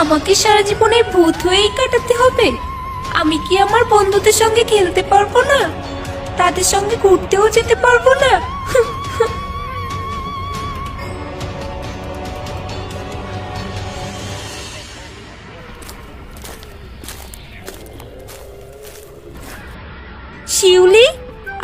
আমাকে সারা জীবনে ভূত হয়েই কাটাতে হবে। আমি কি আমার বন্ধুদের সঙ্গে খেলতে পারব না? তাদের সঙ্গে ঘুরতেও যেতে পারব না? শিউলি?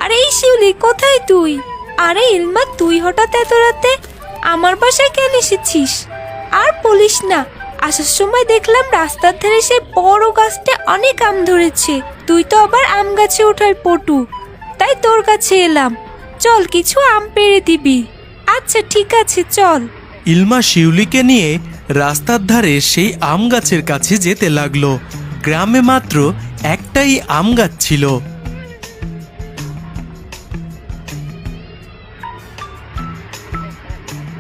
আরে এই শিউলি, কোথায় তুই? আরে ইলমা, তুই হঠাৎ এত রাতে আমার বাসায় কেন এসেছিস? আর বলিস না, আসার সময় দেখলাম রাস্তার ধারে সেই বড় গাছটা অনেক আম ধরেছে। তুই তো আবার আম গাছে ওঠার পটু। তাই তোর কাছে এলাম। চল, কিছু আম পেড়ে দিবি। আচ্ছা ঠিক আছে, চল। ইলমা শিউলিকে নিয়ে রাস্তার ধারে সেই আম গাছের কাছে যেতে লাগল। গ্রামে মাত্র একটাই আম গাছ ছিল।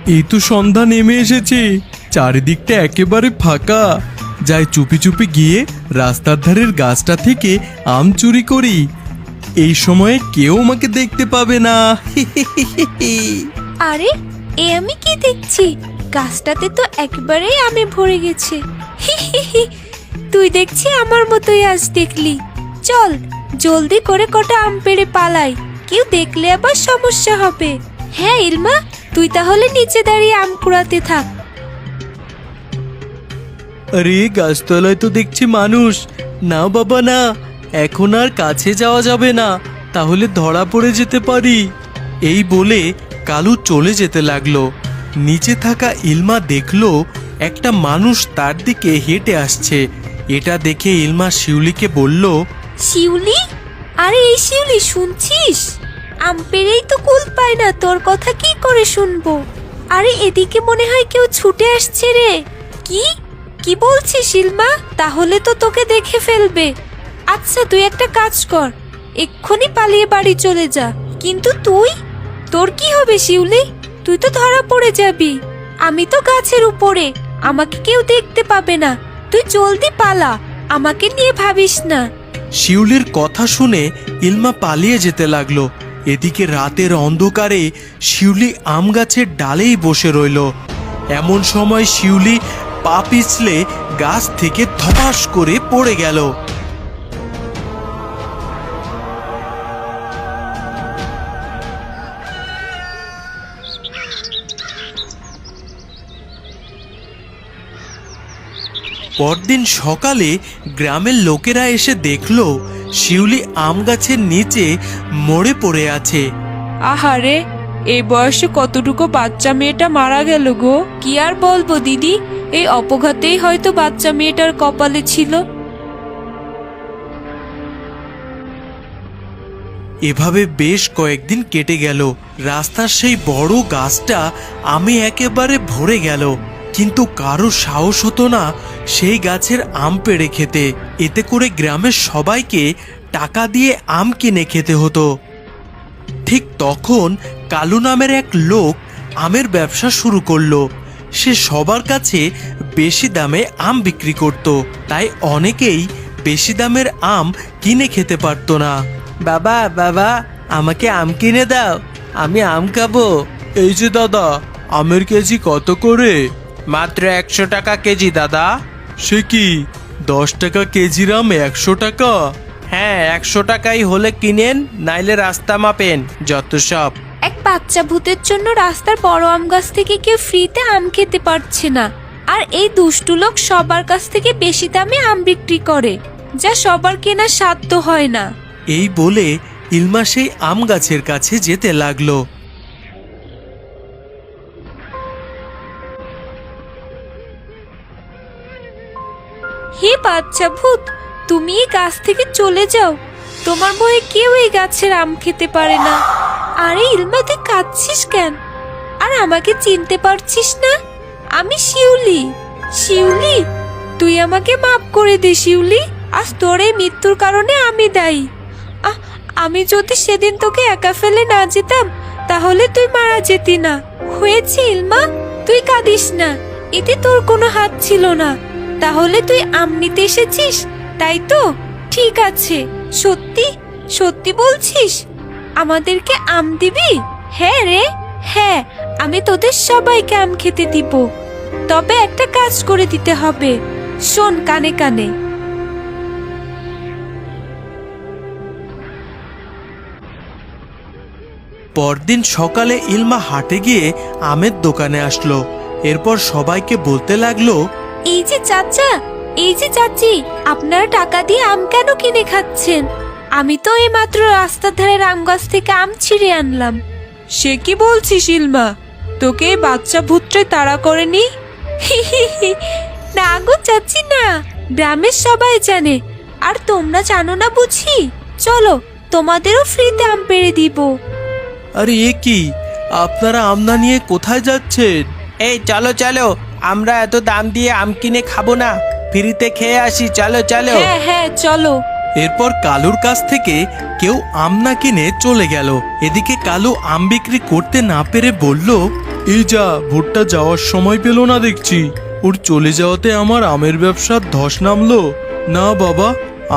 এই তো সন্ধ্যা নেমে এসেছে। চারিদিকটা একেবারে ফাঁকা। যাই চুপি চুপি গিয়ে রাস্তার ধারের গাছটা থেকে আম চুরি করি। এই সময়ে কেউ আমাকে দেখতে পাবে না। আরে, এ আমি কি দেখছি? গাছটাতে তো একেবারেই আমে ভরে গেছে। তুই দেখছি আমার মতোই আজ দেখলি। চল, জলদি করে কটা আম পেড়ে পালাই। কেউ দেখলে আবার সমস্যা হবে। হ্যাঁ ইলমা? তুই তাহলে নিচে দাঁড়িয়ে আম কুড়াতে থাক। আরে গাছতলায় তো দেখছি মানুষ। না বাবা না। এখন আর কাছে যাওয়া যাবে না। তাহলে ধরা পড়ে যেতে পারি। এই বলে কালু চলে যেতে লাগল। নিচে থাকা ইলমা দেখল একটা মানুষ তার দিকে হেঁটে আসছে। এটা দেখে ইলমা শিউলিকে বলল শিউলি? আরে এই শিউলি শুনছিস? আম পেড়েই তো কুল পায় না, তোর কথা কি করে শুনব? আরে, এদিকে মনে হয় কেউ ছুটে আসছে রে। কি? কি বলছিস, শিলমা? তাহলে তো তোকে দেখে ফেলবে। আচ্ছা তুই একটা কাজ কর। এক্ষুনি পালিয়ে বাড়ি চলে যা। কিন্তু তুই? তোর কি হবে, শিউলি? তুই তো ধরা পড়ে যাবি। আমি তো গাছের উপরে। আমাকে কেউ দেখতে পাবে না। তুই জলদি পালা। আমাকে নিয়ে ভাবিস না। শিউলির কথা শুনে ইলমা পালিয়ে যেতে লাগল। এদিকে রাতের অন্ধকারে শিউলি আম গাছের ডালেই বসে রইল। এমন সময় শিউলি পা পিছলে গাছ থেকে ধপাস করে পড়ে গেল। পরদিন সকালে গ্রামের লোকেরা এসে দেখল শিউলি আম গাছের নিচে মরে পড়ে আছে। আহারে এই বয়সে কতটুকু বাচ্চা মেয়েটা মারা গেল গো? কি আর বলব দিদি? এই অপঘাতেই হয়তো বাচ্চা মেয়েটার কপালে ছিল। এভাবে বেশ কয়েকদিন কেটে গেল। রাস্তার সেই বড় গাছটা আমি একেবারে ভরে গেল। কিন্তু কারও সাহস হতো না সেই গাছের আম পেড়ে খেতে। এতে করে গ্রামের সবাইকে টাকা দিয়ে আম কিনে খেতে হতো। ঠিক তখন কালু নামের এক লোক আমের ব্যবসা শুরু করল। সে সবার কাছে বেশি দামে আম বিক্রি করত। তাই অনেকেই বেশি দামের আম কিনে খেতে পারতো না। বাবা বাবা, আমাকে আম কিনে দাও, আমি আম খাব। এই যে দাদা, আমের কেজি কত করে? মাত্র একশো টাকা কেজি দাদা। সে কি? দশ টাকা কেজির আম একশো টাকা? হ্যাঁ একশো টাকাই হলে কিনেন নাইলে রাস্তা মাপেন যত সব। এক বাচ্চা ভূতের জন্য রাস্তার বড় আম গাছ থেকে কেউ ফ্রিতে আম খেতে পারছে না। আর এই দুষ্টু লোক সবার কাছ থেকে বেশি দামে আম বিক্রি করে যা সবার কেনার সাধ্য হয় না। এই বলে ইলমা সেই আম গাছের কাছে যেতে লাগল। বাচ্চা ভূত, তুমি এই গাছ থেকে চলে যাও। তোমার ভয়ে কেউ এই গাছের আম খেতে পারে না। আরে ইলমা, তুই কাঁদছিস কেন? আর আমাকে চিনতে পারছিস না? আমি শিউলি। শিউলি, তুই আমাকে মাফ করে দে শিউলি। আজ তোর এই মৃত্যুর কারণে আমি দায়ী। আমি যদি সেদিন তোকে একা ফেলে না যেতাম, তাহলে তুই মারা যেতি না। হয়েছে ইলমা, তুই কাঁদিস না। এতে তোর কোনো হাত ছিল না। তাহলে তুই আম নিতে এসেছিস? তাই তো? ঠিক আছে। সত্যি? সত্যি বলছিস? আমাদেরকে আম দিবি? হ্যাঁ রে। হ্যাঁ আমি তোদের সবাইকে আম খেতে দিব। তবে একটা কাজ করে দিতে হবে। শোন কানে কানে। পরদিন সকালে ইলমা হাটে গিয়ে আমের দোকানে আসলো। এরপর সবাইকে বলতে লাগল এই যে চাচা এই যে চাচি আপনারা টাকা দিয়ে আম কেন কিনে খাচ্ছেন? আমি তো এই মাত্র রাস্তার ধারের আম গাছ থেকে আম ছিঁড়ে আনলাম। সে কি বলছিস ইলমা তোকে এই বাচ্চা ভূতরে তাড়া করে করেনি না গো চাচি না। গ্রামের সবাই জানে। আর তোমরা জানো না বুঝি? চলো তোমাদেরও ফ্রিতে আম পেড়ে দিব। আরে এ কি? আপনারা আমনা নিয়ে কোথায় যাচ্ছেন? এই চলো চলো। আমরা এত দাম দিয়ে আম কিনে খাব না। ফ্রিতে খেয়ে আসি চলো চলো। হ্যাঁ হ্যাঁ চলো। এরপর কালুর কাছ থেকে কেউ আম না কিনে চলে গেল। এদিকে কালু আম বিক্রি করতে না পেরে বলল এই যা ভুট্টা যাওয়ার সময় পেল না দেখছি। ওর চলে যাওয়াতে আমার আমের ব্যবসার ধস নামলো। না বাবা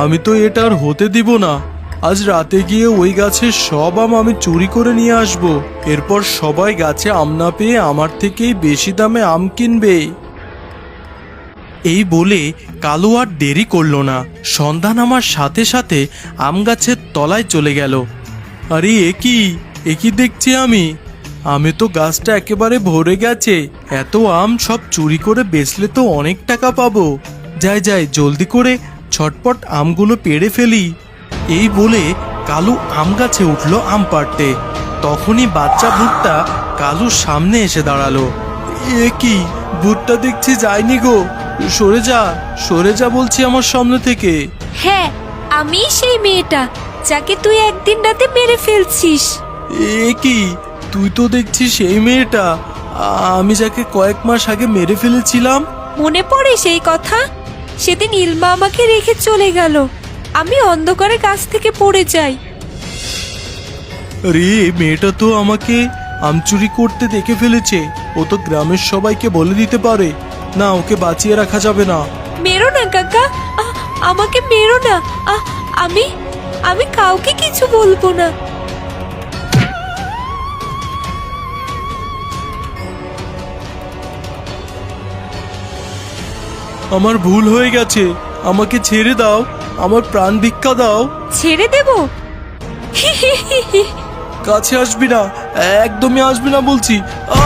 আমি তো এটা আর হতে দিব না। আজ রাতে গিয়ে ওই গাছের সব আম আমি চুরি করে নিয়ে আসব। এরপর সবাই গাছে আম না পেয়ে আমার থেকেই বেশি দামে আম কিনবে। এই বলে কালু আর দেরি করল না। সন্ধান আমার সাথে সাথে আম গাছের তলায় চলে গেল। আরে, এ কি? এ কি দেখছি আমি? আমি তো গাছটা একেবারে ভরে গেছে। এত আম সব চুরি করে বেচলে তো অনেক টাকা পাবো। যাই যাই, জলদি করে ছটপট আমগুলো পেড়ে ফেলি। এই বলে কালু আম গাছে উঠল আম পাড়তে। তখনই বাচ্চা ভুট্টা কালুর সামনে এসে দাঁড়াল। এ কি ভুট্টা দেখছি যায়নি গো। সরে যা সরে যা বলছি আমার সামনে থেকে। হ্যাঁ আমি সেই মেয়েটা যাকে তুই একদিন রাতে মেরে ফেলছিস। এ কি তুই তো দেখছিস সেই মেয়েটা। আমি যাকে কয়েক মাস আগে মেরে ফেলেছিলাম। মনে পড়ে সেই কথা? সেদিন ইলমা আমাকে রেখে চলে গেল। আমি অন্ধকারে গাছ থেকে পড়ে যাই। রে মেয়েটা তো আমাকে আমচুরি করতে দেখে ফেলেছে। ও তো গ্রামের সবাইকে বলে দিতে পারে। না ওকে বাঁচিয়ে রাখা যাবে না। মেরো না কাকা। আমাকে মেরো না। আমি আমি কাউকে কিছু বলব না। আমার ভুল হয়ে গেছে। আমাকে ছেড়ে দাও। আমার প্রাণ ভিক্ষা দাও। ছেড়ে দেব? কাছে আসবি না একদমই আসবি না বলছি। আ